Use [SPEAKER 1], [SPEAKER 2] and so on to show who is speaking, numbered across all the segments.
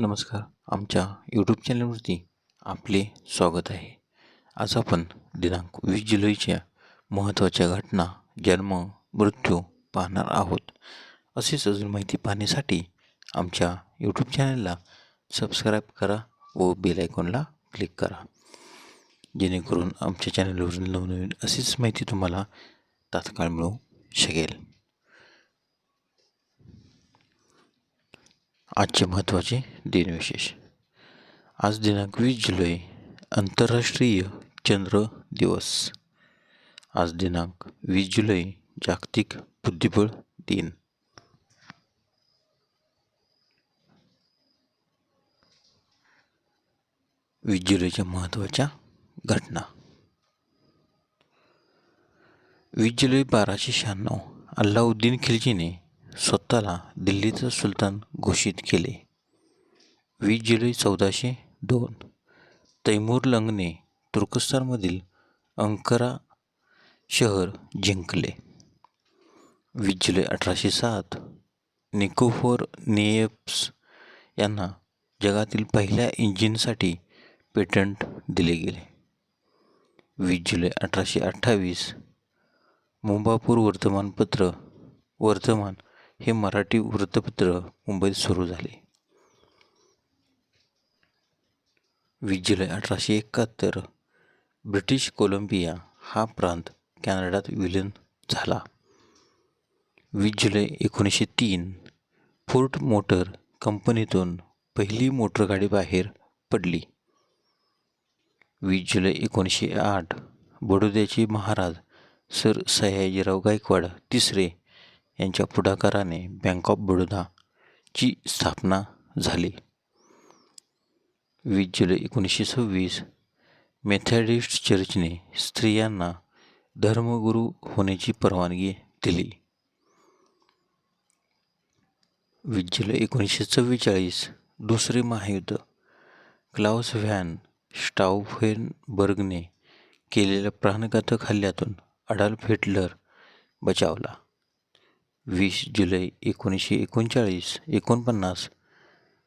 [SPEAKER 1] नमस्कार. आमच्या यूट्यूब चॅनलवरती आपले स्वागत आहे. आज आपण दिनांक वीस जुलैच्या महत्त्वाच्या घटना जन्म मृत्यू पाहणार आहोत. असेच अजून माहिती पाहण्यासाठी आमच्या यूट्यूब चॅनलला सबस्क्राईब करा व बेल आयकॉनला क्लिक करा. जेणेकरून आमच्या चॅनलवरून नवनवीन अशीच माहिती तुम्हाला तात्काळ मिळू शकेल. आजचे महत्त्वाचे दिनविशेष. आज दिनांक वीस जुलै आंतरराष्ट्रीय चंद्र दिवस. आज दिनांक वीस जुलै जागतिक बुद्धिबळ दिन. वीस जुलैच्या महत्त्वाच्या घटना. वीस जुलै बाराशे शहाण्णव अल्लाउद्दीन खिलजीने स्वतःला दिल्लीचा सुलतान घोषित केले. वीस जुलै चौदाशे दोन तैमूर लंगने तुर्कस्तानमधील अंकरा शहर जिंकले. वीस जुलै अठराशे सात निकोफोर नेयप्स यांना जगातील पहिल्या इंजिनसाठी पेटंट दिले गेले. वीस जुलै अठराशे अठ्ठावीस मुंबापूर वर्तमानपत्र वर्तमान हे मराठी वृत्तपत्र मुंबईत सुरू झाले. वीस जुलै अठराशे एकाहत्तर ब्रिटिश कोलंबिया हा प्रांत कॅनडात विलीन झाला. वीस जुलै एकोणीसशे तीन फोर्ट मोटर कंपनीतून पहिली मोटरगाडी बाहेर पडली. वीस जुलै एकोणीसशे आठ बडोद्याचे महाराज सर सयाजीराव गायकवाड तिसरे यांच्या पुढाकाराने बँक ऑफ बडोदाची स्थापना झाली. वीस जुलै एकोणीसशे सव्वीस मेथॅडिस्ट चर्चने स्त्रियांना धर्मगुरू होण्याची परवानगी दिली. वीस जुलै एकोणीसशे चव्वेचाळीस दुसरे महायुद्ध. क्लाउस व्हॅन स्टाउफेनबर्गने केलेल्या प्राणघातक हल्ल्यातून अडाल्फ हिटलर बचावला. वीस जुलै एकोणीसशे एकोणचाळीस एकोणपन्नास.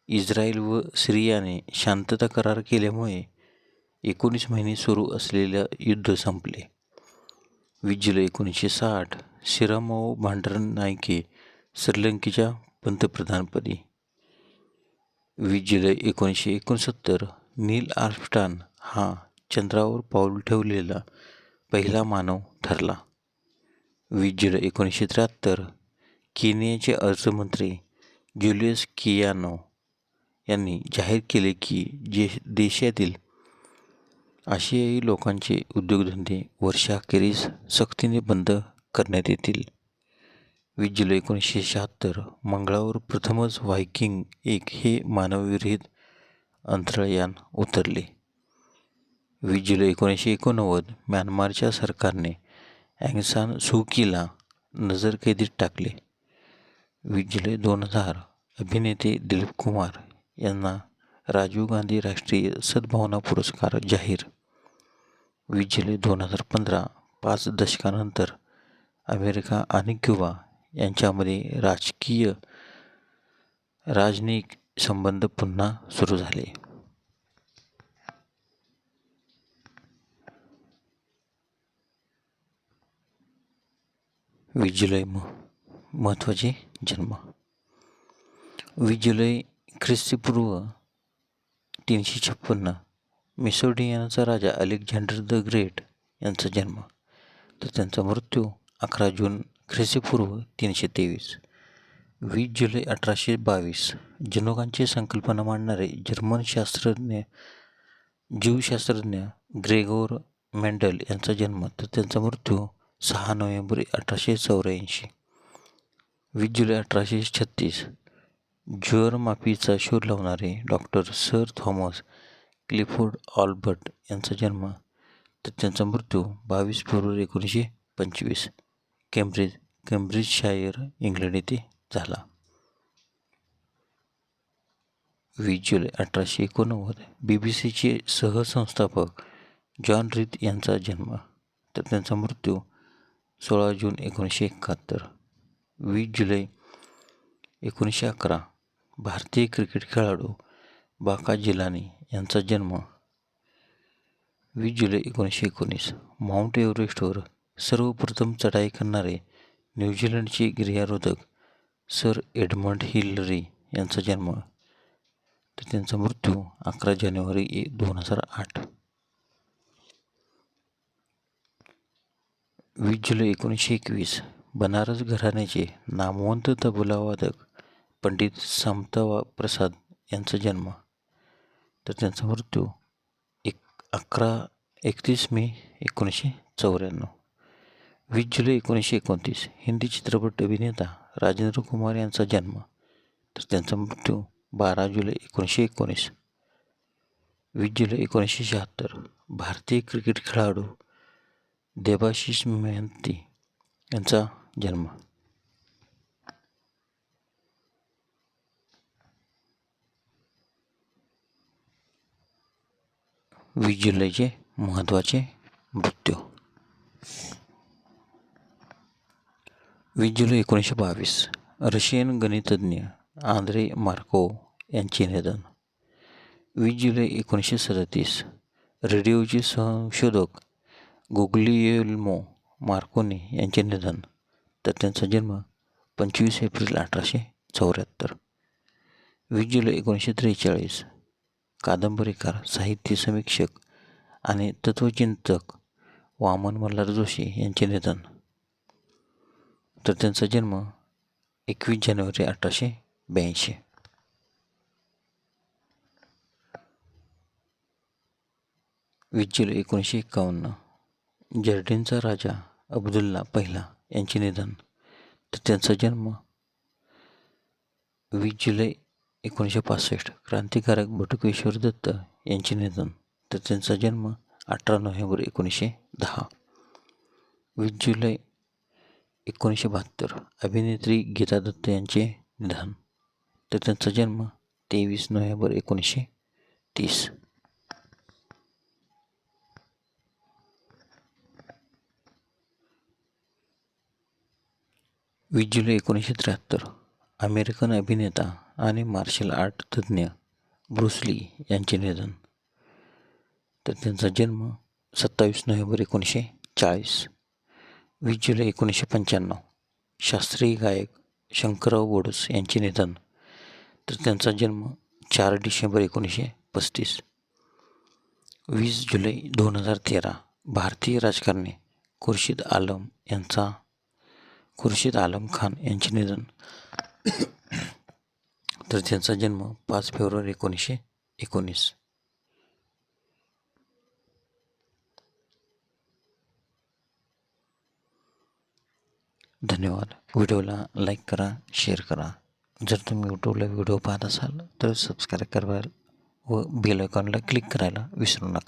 [SPEAKER 1] इस्रायल व सिरियाने शांतता करार केल्यामुळे एकोणीस महिने सुरू असलेलं युद्ध संपले. वीस जुलै एकोणीसशे साठ सिरामाओ भांडरनायके श्रीलंकेच्या पंतप्रधानपदी. वीस जुलै एकोणीसशे एकोणसत्तर नील आर्मस्ट्रॉंग हा चंद्रावर पाऊल ठेवलेला पहिला मानव ठरला. वीस जुलै एकोणीसशे त्र्याहत्तर केनियाचे अर्थमंत्री ज्युलियस कियानो यांनी जाहीर केले की जे देशातील आशियाई लोकांचे उद्योगधंदे वर्षाखेरीस सक्तीने बंद करण्यात येतील. वीस जुलै एकोणीसशे शहात्तर मंगळावर प्रथमच व्हायकिंग एक हे मानवविरहित अंतराळयान उतरले. वीस जुलै एकोणीसशे एकोणनव्वद म्यानमारच्या सरकारने अँगसान सुकीला नजरकैदीत टाकले. वीस जुलै दोन हजार अभिनेते दिलीप कुमार यांना राजीव गांधी राष्ट्रीय सद्भावना पुरस्कार जाहीर. वीस जुलै दोन हजार पंधरा पाच दशकानंतर अमेरिका आणि क्युबा यांच्यामध्ये राजकीय राजनयिक संबंध पुन्हा सुरू झाले. वीस जुलै म. महत्त्वाचे जन्म. वीस जुलै ख्रिस्तीपूर्व तीनशे छप्पन्न मिसोडियानाचा राजा अलेक्झांडर द ग्रेट यांचा जन्म. तर त्यांचा मृत्यू अकरा जून ख्रिस्तीपूर्व तीनशे तेवीस. वीस जुलै अठराशे बावीस जनोगांची संकल्पना मांडणारे जर्मन शास्त्रज्ञ जीवशास्त्रज्ञ ग्रेगोर मेंडल यांचा जन्म. तर त्यांचा मृत्यू सहा नोव्हेंबर अठराशे चौऱ्याऐंशी. वीस जुलै अठराशे छत्तीस. ज्वरमापीचा शोध लावणारे doctor sir Thomas Clifford Allbutt यांचा जन्म तर त्यांचा मृत्यू बावीस फेब्रुवारी एकोणीसशे पंचवीस. केम्ब्रिज केम्ब्रिजशायर इंग्लंड येथे झाला. वीस जुलै अठराशे एकोणनव्वद. बी बी सीचे सहसंस्थापक जॉन रीत यांचा जन्म तर त्यांचा मृत्यू सोळा जून एकोणीसशे एकाहत्तर. वीस जुलै एकोणीसशे अकरा. भारतीय क्रिकेट खेळाडू बाका जिलानी यांचा जन्म वीस जुलै एकोणीसशे एकोणीस. माउंट एव्हरेस्टवर सर्वप्रथम चढाई करणारे न्यूझीलंडचे गिर्यारोधक सर एडमंड हिलरी यांचा जन्म. तर त्यांचा मृत्यू अकरा जानेवारी ए दोन हजार आठ. वीस जुलै एकोणीसशे एकवीस. बनारस घराण्याचे नामवंत तबलावादक पंडित समता प्रसाद यांचा जन्म. तर त्यांचा मृत्यू एक अकरा एकतीस मे एकोणीसशे चौऱ्याण्णव. वीस जुलै एकोणीसशे एकोणतीस हिंदी चित्रपट अभिनेता राजेंद्र कुमार यांचा जन्म. तर त्यांचा मृत्यू बारा जुलै एकोणीसशे एकोणीस. वीस जुलै एकोणीसशे शहात्तर भारतीय क्रिकेट खेळाडू देबाशिष मेहंती यांचा जन्म वीस जुलैचे महत्त्वाचे मृत्यू. वीस जुलै एकोणीसशे बावीस. रशियन गणितज्ञ आंद्रे मार्को यांचे निधन. वीस जुलै एकोणीसशे सदतीस. रेडिओचे संशोधक गुगलिएल्मो मार्कोनी यांचे निधन. तर त्यांचा जन्म पंचवीस एप्रिल अठराशे चौऱ्याहत्तर. वीस जुलै एकोणीसशे त्रेचाळीस. कादंबरीकार साहित्य समीक्षक आणि तत्त्वचिंतक वामन मल्हार जोशी यांचे निधन. तर त्यांचा जन्म एकवीस जानेवारी अठराशे ब्याऐंशी. वीस जुलै एकोणीसशे एकावन्न. जर्डिनचा राजा अब्दुल्ला पहिला. यांचे निधन. तर त्यांचा जन्म वीस जुलै एकोणीसशे पासष्ट क्रांतिकारक बटुकेश्वर दत्त यांचे निधन. तर त्यांचा जन्म अठरा नोव्हेंबर एकोणीसशे दहा. वीस जुलै एकोणीसशे बहात्तर अभिनेत्री गीता दत्त यांचे निधन. तर त्यांचा जन्म तेवीस नोव्हेंबर एकोणीसशे तीस. वीस जुलै एकोणीसशे त्र्याहत्तर अमेरिकन अभिनेता आणि मार्शल आर्ट तज्ज्ञ ब्रुसली यांचे निधन. तर त्यांचा जन्म सत्तावीस नोव्हेंबर एकोणीसशे चाळीस वीस जुलै एकोणीसशे पंच्याण्णव शास्त्रीय गायक शंकरराव बोडस यांचे निधन. तर त्यांचा जन्म चार डिसेंबर एकोणीसशे पस्तीस वीस जुलै दोन हजार तेरा भारतीय राजकारणी खुर्शीद आलम यांचा खुर्शीद आलम खान यांचे निधन. तर त्यांचा जन्म पाच फेब्रुवारी एकोणीसशे एकोणीस. धन्यवाद. व्हिडिओला लाईक करा शेअर करा. जर तुम्ही यूट्यूबला व्हिडिओ पाहत असाल तर सबस्क्राईब करायला व बेल आयकॉनला क्लिक करायला विसरू नका.